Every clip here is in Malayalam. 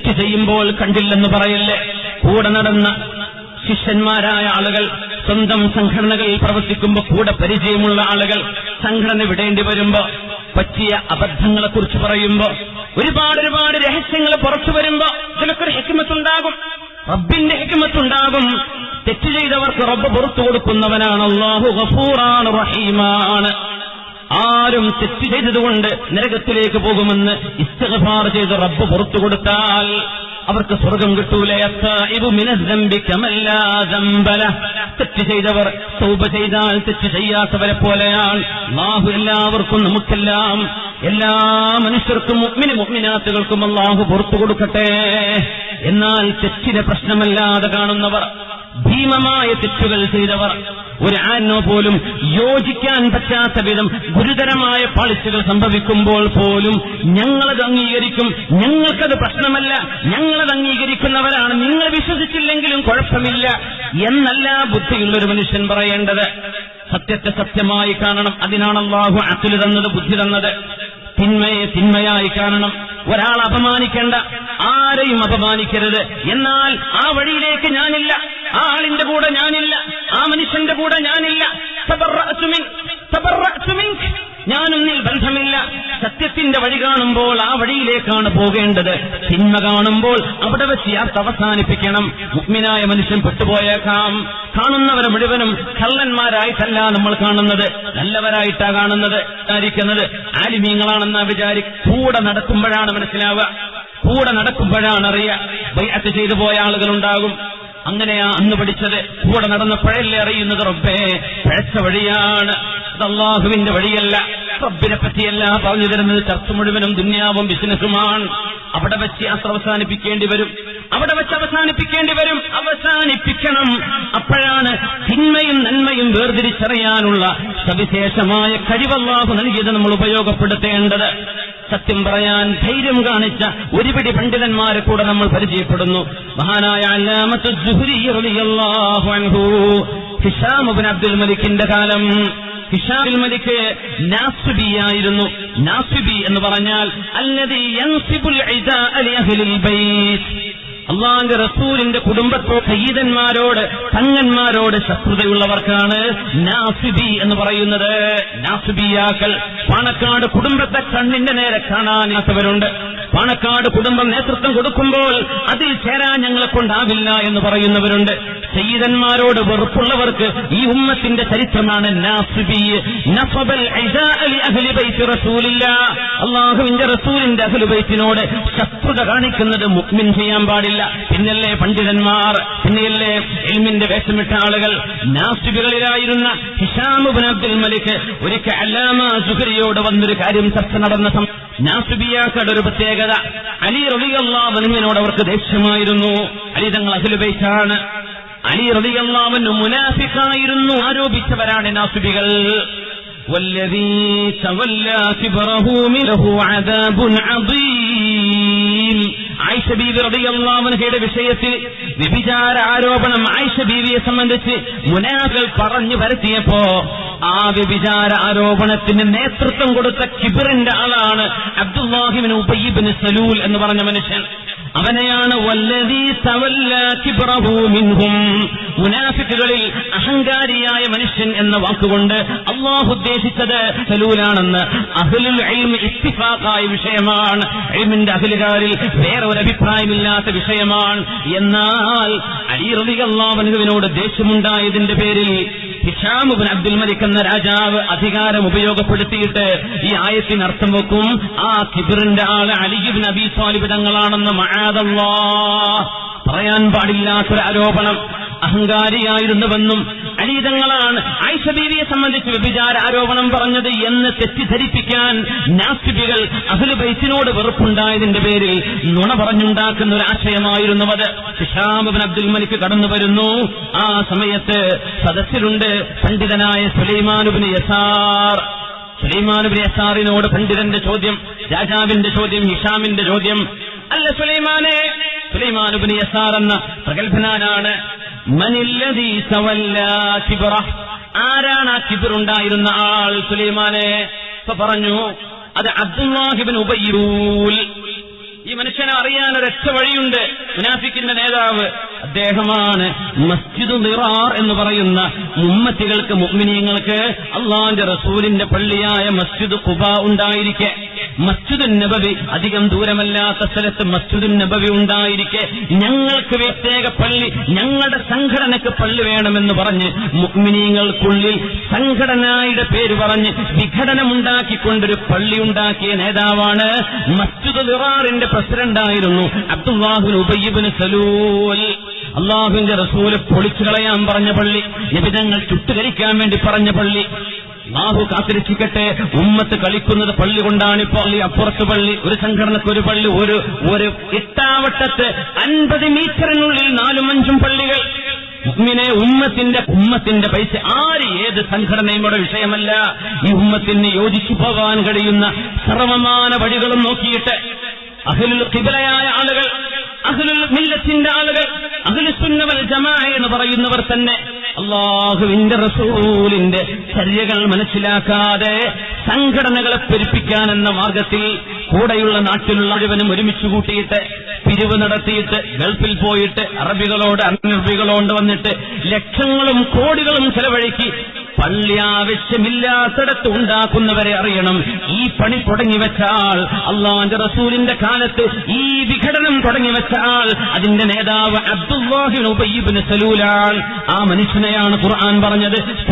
ചെയ്യുമ്പോൾ കണ്ടില്ലെന്ന് പറയല്ലേ? കൂടെ നടന്ന ശിഷ്യന്മാരായ ആളുകൾ സ്വന്തം സംഘടനകളിൽ പ്രവർത്തിക്കുമ്പോൾ കൂടെ പരിചയമുള്ള ആളുകൾ സംഘടന വിടേണ്ടി വരുമ്പോ പറ്റിയ അബദ്ധങ്ങളെക്കുറിച്ച് പറയുമ്പോ ഒരുപാട് ഒരുപാട് രഹസ്യങ്ങൾ പുറത്തു വരുമ്പോ ഇതിനൊക്കെ ഒരു ഹെക്കിമത്തുണ്ടാകും റബ്ബിന്റെ ഹെക്കിമത്തുണ്ടാകും തെറ്റ് ചെയ്തവർക്ക് റബ്ബ് പുറത്തു കൊടുക്കുന്നവനാണ് അള്ളാഹു ഗഫൂറാണ് റഹീമാണ്. ആരും തെറ്റ് ചെയ്തതുകൊണ്ട് നരകത്തിലേക്ക് പോകുമെന്ന് ഇസ്തഗഫാർ ചെയ്ത് റബ്ബ് പുറത്തു കൊടുത്താൽ അവർക്ക് സ്വർഗം കിട്ടൂലേ? അത്താഇബു മിനദ്ദംബി കമല്ലാ ദംബല. തെറ്റ് ചെയ്തവർ സൗപ ചെയ്താൽ തെറ്റ് ചെയ്യാത്തവരെ പോലെയാണ്. അല്ലാഹു എല്ലാവർക്കും നമുക്കെല്ലാം എല്ലാ മനുഷ്യർക്കും മുഅ്മിന് മുഅ്മിനാത്തുകൾക്കും അല്ലാഹു പുറത്തു കൊടുക്കട്ടെ. എന്നാൽ തെറ്റിനെ പ്രശ്നമല്ലാതെ കാണുന്നവർ ഭീമമായ തെറ്റുകൾ ചെയ്തവർ. ഒരു ആനോ പോലും യോജിക്കാൻ പറ്റാത്ത വിധം ഗുരുതരമായ പാളിച്ചകൾ സംഭവിക്കുമ്പോൾ പോലും ഞങ്ങളത് അംഗീകരിക്കും. ഞങ്ങൾക്കത് പ്രശ്നമല്ല. ഞങ്ങളത് അംഗീകരിക്കുന്നവരാണ്. നിങ്ങൾ വിശ്വസിച്ചില്ലെങ്കിലും കുഴപ്പമില്ല. എന്നല്ല ബുദ്ധിയുള്ള ഒരു മനുഷ്യൻ പറയേണ്ടത്. സത്യത്തെ സത്യമായി കാണണം. അതിനാണ് അള്ളാഹു അത്തുൽ തന്നത് ബുദ്ധി തന്നത്. തിന്മയെ തിന്മയായി കാണണം. ഒരാൾ അപമാനിക്കേണ്ട. ആരെയും അപമാനിക്കരുത്. എന്നാൽ ആ വഴിയിലേക്ക് ഞാനില്ല. ആ ആളിന്റെ കൂടെ ഞാനില്ല ആ മനുഷ്യന്റെ കൂടെ ഞാനില്ല. ഞാനൊന്നിൽ ബന്ധമില്ല. സത്യത്തിന്റെ വഴി കാണുമ്പോൾ ആ വഴിയിലേക്കാണ് പോകേണ്ടത്. തിന്മ കാണുമ്പോൾ അവിടെ വെച്ച് യാത്ര അവസാനിപ്പിക്കണം. മുഗ്മിനായ മനുഷ്യൻ പെട്ടുപോയേക്കാം. കാണുന്നവരെ മുഴുവനും കള്ളന്മാരായിട്ടല്ല നമ്മൾ കാണുന്നത്. നല്ലവരായിട്ടാ കാണുന്നത് വിചാരിക്കുന്നത്. ആലിമീങ്ങളാണെന്നാ വിചാരി കൂടെ നടക്കുമ്പോഴാണ് മനസ്സിലാവുക. കൂടെ നടക്കുമ്പോഴാണ് അറിയുക. ബൈഅത്ത് ചെയ്തു പോയ ആളുകളുണ്ടാകും. അങ്ങനെയാ അന്ന് പഠിച്ചത്. കൂടെ നടന്നപ്പോഴല്ലേ അറിയുന്നത് റബ്ബേ? പഴച്ച വഴിയാണ്. അത് അള്ളാഹുവിന്റെ വഴിയല്ല. റബ്ബിനെ പറ്റിയല്ല പറഞ്ഞു തരുന്നത് ചർച്ച മുഴുവനും ദുന്യാവും ബിസിനസ്സുമാണ്. അവിടെ വെച്ച് യാത്ര അവസാനിപ്പിക്കേണ്ടി വരും. അവിടെ വെച്ച് അവസാനിപ്പിക്കേണ്ടി വരും. അവസാനിപ്പിക്കണം. വേർതിരിച്ചറിയാനുള്ള സവിശേഷമായ കഴിവല്ലാഹു നൽകിയത് നമ്മൾ ഉപയോഗപ്പെടുത്തേണ്ടത്. സത്യം പറയാൻ ധൈര്യം കാണിച്ച ഒരുപിടി പണ്ഡിതന്മാരെ കൂടെ നമ്മൾ പരിചയപ്പെടുന്നു. മഹാനായ അല്ലാമത്ത് സുഹ്രി റളിയല്ലാഹു അൻഹു ഹിഷാം ഇബ്നു അബ്ദുൽ മലിക്കിന്റെ കാലം. ഹിഷാബിൽ മലിക്ക് നാസുബിയായിരുന്നു നാസുബി എന്ന് പറഞ്ഞാൽ അല്ലതി അള്ളാന്റെ റസൂലിന്റെ കുടുംബത്തോ സയ്യിദന്മാരോട് തങ്ങന്മാരോട് ശത്രുതയുള്ളവർക്കാണ് നാസിബി എന്ന് പറയുന്നത്. നാസിബിയാക്കൾ പാണക്കാട് കുടുംബത്തെ കണ്ണിന്റെ നേരെ കാണാനാത്തവരുണ്ട്. പാണക്കാട് കുടുംബം നേതൃത്വം കൊടുക്കുമ്പോൾ അതിൽ ചേരാൻ ഞങ്ങളെ കൊണ്ടാവില്ല എന്ന് പറയുന്നവരുണ്ട്. സയ്യിദന്മാരോട് വെറുപ്പുള്ളവർക്ക് ഈ ഉമ്മത്തിന്റെ ചരിത്രമാണ് അള്ളാഹുവിന്റെ റസൂലിന്റെ അഹ്ലുബൈത്തിനോട് ശത്രുത കാണിക്കുന്നത് മുക്മിൻ ചെയ്യാൻ പാടില്ല. പിന്നല്ലേ പണ്ഡിതന്മാർ പിന്നെയല്ലേ എൽമിന്റെ വേഷമിട്ട ആളുകൾ. നാസിബികളിലായിരുന്ന ഹിഷാമുബിൻ അബ്ദുൽ മലിക് ഒരിക്കൽ അല്ലാമ സുഹരിയോട് വന്നൊരു കാര്യം ചർച്ച നടന്ന നാസിബിയാക്കളുടെ ഒരു പ്രത്യേകത അലി റളിയല്ലാഹുവിനോട് അവർക്ക് ദേഷ്യമായിരുന്നു അലി തങ്ങൾ അഖിലുബൈറ്റാണ് അലി റളിയല്ലാഹുവിന് മുനാഫിക്കായിരുന്നു ആരോപിച്ചവരാണ് നാസിബികൾ والذي تولى كبره منه عذاب عظيم ആയിഷ ബീവി റളിയല്ലാഹുവിൻഹയുടെ വിഷയത്തിൽ വ്യഭിചാര ആരോപണം ആയിഷ ബീവിയെ സംബന്ധിച്ച് മുനാഫികൾ പറഞ്ഞു വരുത്തിയപ്പോ ആ വ്യഭിചാര ആരോപണത്തിന് നേതൃത്വം കൊടുത്ത കിബിറിന്റെ ആളാണ് അബ്ദുല്ലാഹിബിൻ ഉബയ്യിബിൻ സലൂൽ എന്ന് പറഞ്ഞ മനുഷ്യൻ. അവനെയാണ് മുനാഫിക്കുകളിൽ അഹങ്കാരിയായ മനുഷ്യൻ എന്ന വാക്കുകൊണ്ട് അള്ളാഹു ഉദ്ദേശിച്ചത് സലൂലാണെന്ന്. അഹ്ലുൽ ഇത്തിഫാഖായ വിഷയമാണ്. ഇൽമിന്റെ അഖിലുകാരിൽ വേറെ ഒരു അഭിപ്രായമില്ലാത്ത വിഷയമാണ്. എന്നാൽ അലി റളിയല്ലാഹുവിനോട് ദേഷ്യമുണ്ടായതിന്റെ പേരിൽ ഹിഷാമുബിൻ അബ്ദുൽ മലിക് എന്ന രാജാവ് അധികാരം ഉപയോഗപ്പെടുത്തിയിട്ട് ഈ ആയത്തിന് അർത്ഥം വെക്കും ആ കിബിറിന്റെ ആൾ അലിബിൻ അബി സ്വാലിബ് തങ്ങളാണെന്ന് മഹാദല്ലാ പറയാൻ പാടില്ലാത്തൊരു ആരോപണം. അഹങ്കാരിയായിരുന്നുവെന്നും അലീതങ്ങളാണ് ആയിഷ സംബന്ധിച്ച് വ്യഭിചാര ആരോപണം പറഞ്ഞത് എന്ന് തെറ്റിദ്ധരിപ്പിക്കാൻ നാസിബികൾ അഹ്ലുബൈസിനോട് വെറുപ്പുണ്ടായതിന്റെ പേരിൽ നുണ പറഞ്ഞുണ്ടാക്കുന്ന ഒരു ആശയമായിരുന്നു അത്. ഹിഷാമുബിൻ അബ്ദുൽ മലിക്ക് കടന്നു വരുന്നു. ആ സമയത്ത് സദസ്സിലുണ്ട് പണ്ഡിതനായ സുലൈമാനുബിന് യസാർ. സുലൈമാനുബിന് യസാറിനോട് പണ്ഡിതന്റെ ചോദ്യം രാജാവിന്റെ ചോദ്യം ഹിഷാമിന്റെ ചോദ്യം. അല്ല സുലൈമാനെ സുലൈമാനുബിന് യസാർ എന്ന പ്രഗത്ഭനാണ് മനില്ലദീ തവല്ലാ കിബറ. ആരാണ് ആ കിബിറുണ്ടായിരുന്ന ആൾ സുലൈമാനെ? പറഞ്ഞു അത് അബ്ദുല്ലാഹിബിൻ ഉബയ്യൂൽ ഈ മനുഷ്യനെ അറിയാൻ ഒരൊറ്റ വഴിയുണ്ട്. മുനാഫിക്കിന്റെ നേതാവ്. അദ്ദേഹമാണ് മസ്ജിദ് നിറാർ എന്ന് പറയുന്ന ഉമ്മത്തികൾക്ക് മുഅ്മിനീങ്ങൾക്ക് അള്ളാന്റെ റസൂലിന്റെ പള്ളിയായ മസ്ജിദ് കുബ ഉണ്ടായിരിക്കെ. മസ്ജിദുൻ നബവി അധികം ദൂരമല്ലാത്ത സ്ഥലത്ത് മസ്ജിദുൻ നബവി ഉണ്ടായിരിക്കെ. ഞങ്ങൾക്ക് പ്രത്യേക പള്ളി ഞങ്ങളുടെ സംഘടനയ്ക്ക് പള്ളി വേണമെന്ന് പറഞ്ഞ് മുഅ്മിനീങ്ങൾക്കുള്ളിൽ സംഘടനയുടെ പേര് പറഞ്ഞ് വിഘടനമുണ്ടാക്കിക്കൊണ്ടൊരു പള്ളി ഉണ്ടാക്കിയ നേതാവാണ് മസ്ജിദ് നിറാറിന്റെ പ്രസിഡന്റായിരുന്നു അബ്ദുല്ലാഹുൻ ഉബയ്യബിന് സലൂൽ. അള്ളാഹുവിന്റെ റസൂൽ പൊളിച്ചു കളയാൻ പറഞ്ഞ പള്ളി നിബിതങ്ങൾ ചുട്ടുകരിക്കാൻ വേണ്ടി പറഞ്ഞ പള്ളി. ബാഹു കാത്തിരക്ഷിക്കട്ടെ ഉമ്മത്ത് കളിക്കുന്നത് പള്ളി കൊണ്ടാണ് പള്ളി അപ്പുറത്ത് പള്ളി ഒരു സംഘടനക്ക് ഒരു പള്ളി ഒരു ഒരു ഇട്ടാവട്ടത്ത് അൻപത് മീറ്ററിനുള്ളിൽ നാലും അഞ്ചും പള്ളികൾ. മുഅ്മിനെ ഉമ്മത്തിന്റെ ഉമ്മത്തിന്റെ പൈസ ആര് ഏത് സംഘടനയുടെ വിഷയമല്ല. ഈ ഉമ്മത്തിന് യോജിച്ചു പോകാൻ കഴിയുന്ന സർവമാന വഴികളും നോക്കിയിട്ട് അഖിലുൽ കിബിലയായ ആളുകൾ അഖിലുൽ മില്ലത്തിന്റെ ആളുകൾ അഖിലു സുന്നവൽ ജമാ എന്ന് പറയുന്നവർ തന്നെ അള്ളാഹുവിന്റെ റസൂലിന്റെ ചര്യകൾ മനസ്സിലാക്കാതെ സംഘടനകളെ പെരുപ്പിക്കാൻ എന്ന മാർഗത്തിൽ കൂടെയുള്ള നാട്ടിലുള്ള മുഴുവനും ഒരുമിച്ച് കൂട്ടിയിട്ട് പിരിവ് നടത്തിയിട്ട് ഗൾഫിൽ പോയിട്ട് അറബികളോട് അനറബികളോട് വന്നിട്ട് ലക്ഷങ്ങളും കോടികളും ചെലവഴിക്കി പള്ളി ആവശ്യമില്ലാത്തടത്ത് ഉണ്ടാക്കുന്നവരെ അറിയണം. ഈ പണി തുടങ്ങി വെച്ചാൽ അള്ളാന്റെ റസൂലിന്റെ കാലത്ത് ഈ വിഘടനം തുടങ്ങി വെച്ചാൽ അതിന്റെ നേതാവ് ഉബയ്യിബ്നു സലൂലാൻ ആ മനുഷ്യനെയാണ് ഖുർആൻ പറഞ്ഞത്.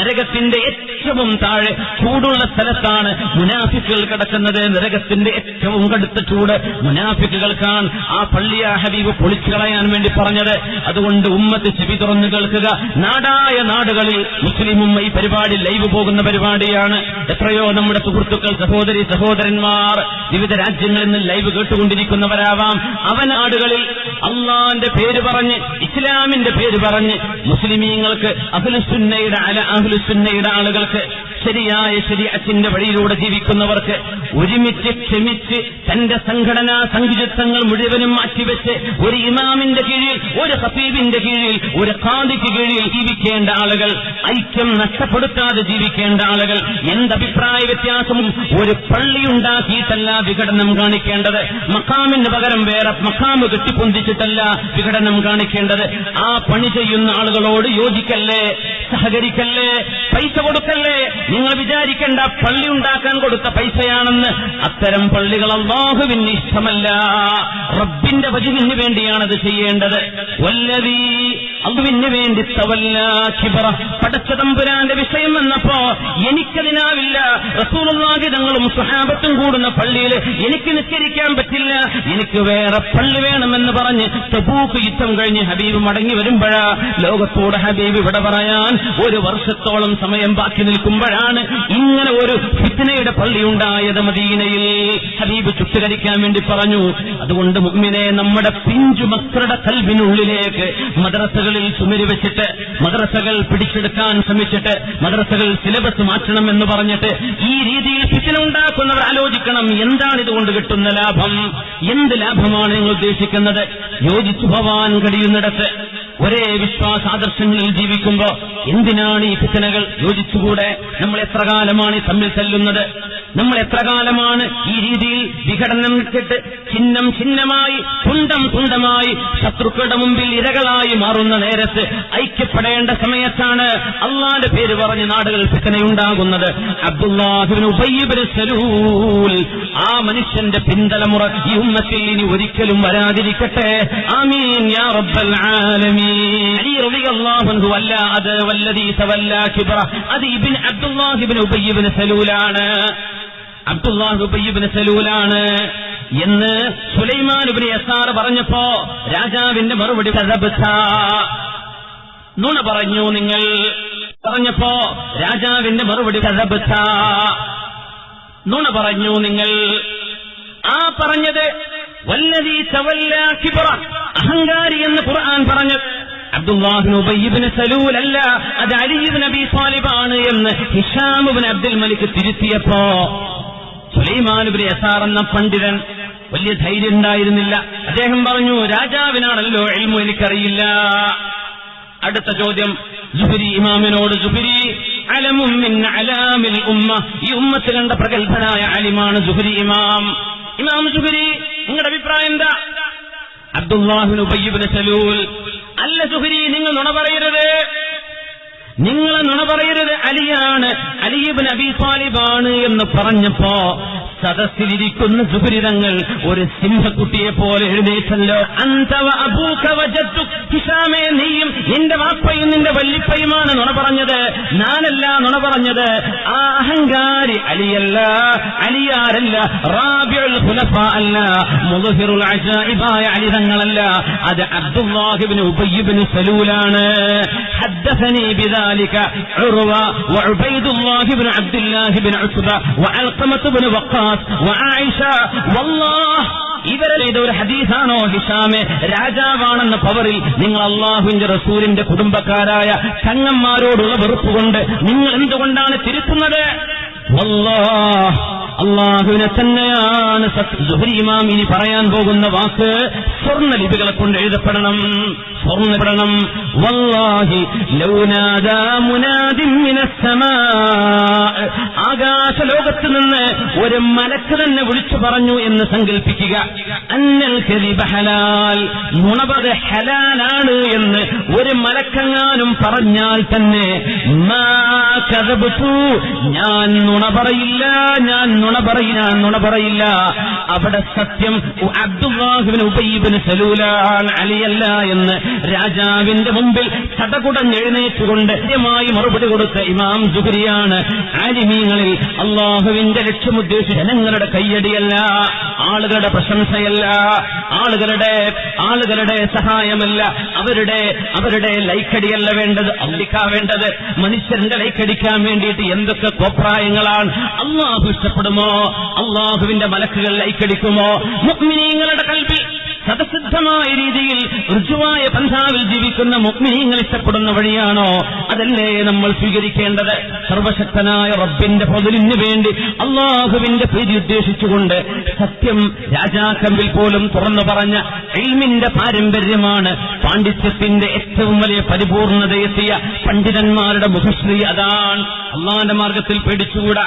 നരകത്തിന്റെ ഏറ്റവും താഴെ ചൂടുള്ള സ്ഥലത്താണ് മുനാഫിക്കുകൾ കിടക്കുന്നത്. നരകത്തിന്റെ ഏറ്റവും കടുത്ത ചൂട് മുനാഫിക്കുകൾക്കാണ് ആ പള്ളിയ ഹബീബ് പൊളിച്ചു കളയാൻ വേണ്ടി പറഞ്ഞത്. അതുകൊണ്ട് ഉമ്മത്ത് ചെവി തുറന്നു കേൾക്കുക. നാടായ നാടുകളിൽ മുസ്ലിം ഉമ്മ ഈ പരിപാടി ലൈവ് പോകുന്ന പരിപാടിയാണ്. എത്രയോ നമ്മുടെ സുഹൃത്തുക്കൾ സഹോദരി സഹോദരന്മാർ വിവിധ രാജ്യങ്ങളിൽ നിന്ന് ലൈവ് കേട്ടുകൊണ്ടിരിക്കുന്നവരാവാം. അവനാടുകളിൽ അള്ളാന്റെ പേര് പറഞ്ഞ് ഇസ്ലാമിന്റെ പേര് പറഞ്ഞ് മുസ്ലിമീങ്ങൾക്ക് അഹ്ലുസുന്നയുടെ അല അഹ്ലുസുന്നയുടെ ആളുകൾക്ക് ശരിയായ ശരിയത്തിന്റെ വഴിയിലൂടെ ജീവിക്കുന്നവർക്ക് ഒരുമിച്ച് ക്ഷമിച്ച് തന്റെ സംഘടനാ സങ്കുചിത്വങ്ങൾ മുഴുവനും മാറ്റിവെച്ച് ഒരു ഇമാമിന്റെ കീഴിൽ ഒരു ഹസീബിന്റെ കീഴിൽ ഒരു കാതിക്ക് കീഴിൽ ജീവിക്കേണ്ട ആളുകൾ ഐക്യം നഷ്ടപ്പെടുത്താതെ ജീവിക്കേണ്ട ആളുകൾ എന്തഭിപ്രായ വ്യത്യാസവും ഒരു പള്ളി ഉണ്ടാക്കിയിട്ടല്ല വിഘടനം കാണിക്കേണ്ടത്. മക്കാമിന് പകരം വേറെ മക്കാമ് കെട്ടിപ്പൊന്തിച്ചിട്ടല്ല വിഘടനം കാണിക്കേണ്ടത്. ആ പണി ചെയ്യുന്ന ആളുകളോട് യോജിക്കല്ലേ? സഹകരിക്കല്ലേ? പൈസ കൊടുക്കല്ലേ? നിങ്ങൾ വിചാരിക്കേണ്ട പള്ളി ഉണ്ടാക്കാൻ കൊടുത്ത പൈസയാണെന്ന്. അത്തരം പള്ളികൾ അള്ളാഹുവിന് ഇഷ്ടമല്ല. റബ്ബിന്റെ വജുവിന് വേണ്ടിയാണത് ചെയ്യേണ്ടത്. വല്ലതീ അള്ളുവിന് വേണ്ടി തവല്ല കിബറ പടച്ച തമ്പുരാന്റെ വിഷയം വന്നപ്പോ എനിക്കതിനാവില്ല. റസൂലുള്ളാഹിതങ്ങളും സുഹാബത്തും കൂടുന്ന പള്ളിയിൽ എനിക്ക് നിസ്കരിക്കാൻ പറ്റില്ല. എനിക്ക് വേറെ പള്ളി വേണമെന്ന് പറഞ്ഞ് തബൂക്ക് യുദ്ധം കഴിഞ്ഞ് ഹബീബ് മടങ്ങി വരുമ്പോഴാ ലോകത്തോട് ഹബീബ് ഇവിടെ പറയാൻ ഒരു വർഷത്തോളം സമയം ബാക്കി നിൽക്കുമ്പോഴാണ് ഇങ്ങനെ ഒരു ഫിത്തിനയുടെ പള്ളി ഉണ്ടായത് മദീനയിൽ. ഹബീബ് ചുട്ടുകരിക്കാൻ വേണ്ടി പറഞ്ഞു അതുകൊണ്ട് മുമ്മിനെ നമ്മുടെ പിഞ്ചു മക്കളുടെ കൽവിനുള്ളിലേക്ക് മദ്രസകളിൽ ചുമരി വെച്ചിട്ട് മദ്രസകൾ പിടിച്ചെടുക്കാൻ ശ്രമിച്ചിട്ട് മദ്രസകൾ സിലബസ് മാറ്റണം എന്ന് പറഞ്ഞിട്ട് ഈ രീതിയിൽ ഫിത്തിന ഉണ്ടാക്കുന്നവർ ആലോചിക്കണം എന്താണ് ഇതുകൊണ്ട് കിട്ടുന്ന ലാഭം? എന്ത് ലാഭമാണ് നിങ്ങൾ ഉദ്ദേശിക്കുന്നത്? യോജിച്ചു പോവാൻ കഴിയുന്നിടത്ത് ഒരേ വിശ്വാസ ആദർശങ്ങളിൽ ജീവിക്കുമ്പോ എന്തിനാണ് ഈ ഫിത്തനകൾ യോജിച്ചുകൂടെ? നമ്മൾ എത്ര കാലമാണ് തമ്മിൽ തല്ലുന്നത്? നമ്മൾ എത്ര കാലമാണ് ഈ രീതിയിൽ വിഘടനം ഇട്ടിട്ട് ചിഹ്നം ചിഹ്നമായി തുണ്ടം തുണ്ടമായി ശത്രുക്കളുടെ മുമ്പിൽ ഇരകളായി മാറുന്ന നേരത്ത് ഐക്യപ്പെടേണ്ട സമയത്താണ് അള്ളാന്റെ പേര് പറഞ്ഞ് നാടുകൾ ഫിത്തനയുണ്ടാകുന്നത്. അബ്ദുല്ലാഹിബിൻ സലൂൽ. ആ മനുഷ്യന്റെ പിന്തലമുറ ഈ ഉമ്മത്തിൽ ഇനി ഒരിക്കലും വരാതിരിക്കട്ടെ. ആമീൻ യാ റബ്ബൽ ആലമീൻ. അത് വല്ലദീ അബ്ദുല്ലാഹിബിൻ ഉബയ്യബിൻ സലൂലാണ്. അബ്ദുല്ലാഹ് ഉബയ്യബിന് സലൂലാണ് എന്ന് സുലൈമാനുബിന് യസാർ പറഞ്ഞപ്പോ രാജാവിന്റെ മറുപടി നുണ പറഞ്ഞു നിങ്ങൾ. പറഞ്ഞപ്പോ രാജാവിന്റെ മറുപടി നുണ പറഞ്ഞു നിങ്ങൾ. ആ പറഞ്ഞത് വല്ലതീ ചവല്ലാക്കി പുറ അഹങ്കാരി എന്ന് ഖുർആൻ പറഞ്ഞു അബ്ദുല്ലാഹിൻ ഉബയ്യിബ്ന് സലൂലല്ല അത് അലിയിബ് നബി സാലിബാണ് എന്ന് ഹിഷാമുബിൻ അബ്ദുൽ മലിക് തിരുത്തിയപ്പോ സുലൈമാനുബിൻ യസാർ എന്ന പണ്ഡിതൻ വലിയ ധൈര്യം ഉണ്ടായിരുന്നില്ല. അദ്ദേഹം പറഞ്ഞു രാജാവിനാണല്ലോ എൽമു എനിക്കറിയില്ല. അടുത്ത ചോദ്യം ജുഹരി ഇമാമിനോട് ജുഹരി അലമും അലാമിൽ ഉമ്മ. ഈ ഉമ്മത്ത് കണ്ട പ്രഗത്ഭനായ അലിമാണ് ജുഹരി ഇമാം. ഇമാം ജുബിരി നിങ്ങളുടെ അഭിപ്രായം എന്താ? അബ്ദുല്ലാഹിബിൻ ഉബയ്യബിന് സലൂൽ അല്ല സുഹരി നിങ്ങൾ നുണ പറയരുത്. നിങ്ങൾ നുണ പറയരുത് അലിയാണ്. അലിബ് നബി സാലിബാണ് എന്ന് പറഞ്ഞപ്പോ സദസ്സിലിരിക്കുന്ന സുഹരിതങ്ങൾ ഒരു സിംഹക്കുട്ടിയെ പോലെ എഴുന്നേറ്റല്ലോ അന്തവ അബൂക വജത്തു ഹിഷാമേ നീയും നിന്റെ വാപ്പയും നിന്റെ വല്ലിപ്പയുമാണ് നുണ പറഞ്ഞത് ഞാനല്ല നുണ പറഞ്ഞത് ആ അഹങ്കാരി അലിയല്ല അലിയാരല്ല റാബിഉൽ ഖുലഫ അല്ല മുദ്ഹിറുൽ അജായിബായ അലിതങ്ങളല്ല അത് അബ്ദുല്ലാഹിബ്നു ഉബയ്യിബ്നു സലൂലാണ് حدثني بذلك عروة وعبيد الله بن عبد الله بن عتبة وعلقمة بن وقاص ഇവരുടെ ഒരു ഹദീസാണോ ഹിഷാമെ? രാജാവാണെന്ന പവറിൽ നിങ്ങൾ അള്ളാഹുവിന്റെ റസൂലിന്റെ കുടുംബക്കാരായ ചങ്ങന്മാരോടുള്ള വെറുപ്പുകൊണ്ട് നിങ്ങൾ എന്തുകൊണ്ടാണ് തിരുത്തുന്നത് അള്ളാഹുവിനെ തന്നെയാണ് സത്യമാം ഇനി പറയാൻ പോകുന്ന വാക്ക് സ്വർണ ലിപികളെ കൊണ്ട് എഴുതപ്പെടണം. സ്വർണപ്പെടണം വല്ലാഹി ലൗനാദാ മുനാദിൻ മിനസ്സമാ. ആകാശ ലോകത്ത് നിന്ന് ഒരു മലക്ക് തന്നെ വിളിച്ചു പറഞ്ഞു എന്ന് സങ്കല്പിക്കുക അന്നൽ കലിബ ഹലാൽ നുണപത് ഹലാലാണ് എന്ന് ഒരു മലക്കങ്ങാനും പറഞ്ഞാൽ തന്നെ ഞാൻ നുണ പറയില്ല ഞാൻ നുണ പറയില്ല നുണ പറയില്ല അവിടെ സത്യം. അബ്ദുവാഹുവിന് ഉബയ്യബിന് സലൂലാൻ അലിയല്ല എന്ന് രാജാവിന്റെ മുമ്പിൽ ചടകുടഞ്ഞെഴുന്നേറ്റുകൊണ്ട് കൃത്യമായി മറുപടി കൊടുത്ത ഇമാം ജുഹരിയാണ്. ആലിമീങ്ങളിൽ അള്ളാഹുവിന്റെ ലക്ഷ്യമുദ്ദേശിച്ച് ജനങ്ങളുടെ കയ്യടിയല്ല ആളുകളുടെ പ്രശംസയല്ല ആളുകളുടെ ആളുകളുടെ സഹായമല്ല അവരുടെ അവരുടെ ലൈക്കടിയല്ല വേണ്ടത് അള്ളിക്കാ വേണ്ടത് മനുഷ്യരുടെ ലൈക്കടിക്കാൻ വേണ്ടിയിട്ട് എന്തൊക്കെ കോപ്രായങ്ങളാണ്. അള്ളാഹു ഇഷ്ടപ്പെടുമോ? അള്ളാഹുവിന്റെ മലക്കുകൾ ലൈക്കടിക്കുമോ മുഗ്മിനീങ്ങളുടെ കൽവിൽ സതസിദ്ധമായ രീതിയിൽ ഋജുവായ പന്ഥാവിൽ ജീവിക്കുന്ന മുഗ്മിനീങ്ങൾ ഇഷ്ടപ്പെടുന്ന വഴിയാണോ? അതല്ലേ നമ്മൾ സ്വീകരിക്കേണ്ടത്? സർവശക്തനായ റബ്ബിന്റെ പൊതുലിന് വേണ്ടി അള്ളാഹുവിന്റെ പ്രീതി ഉദ്ദേശിച്ചുകൊണ്ട് സത്യം രാജാക്കമ്പിൽ പോലും തുറന്നു പറഞ്ഞ എൽമിന്റെ പാരമ്പര്യമാണ് പാണ്ഡിത്യത്തിന്റെ ഏറ്റവും വലിയ പരിപൂർണതയെത്തിയ പണ്ഡിതന്മാരുടെ മുഖശ്രീ. അതാണ് അള്ളാന്റെ മാർഗത്തിൽ പേടിച്ചുകൂടാ.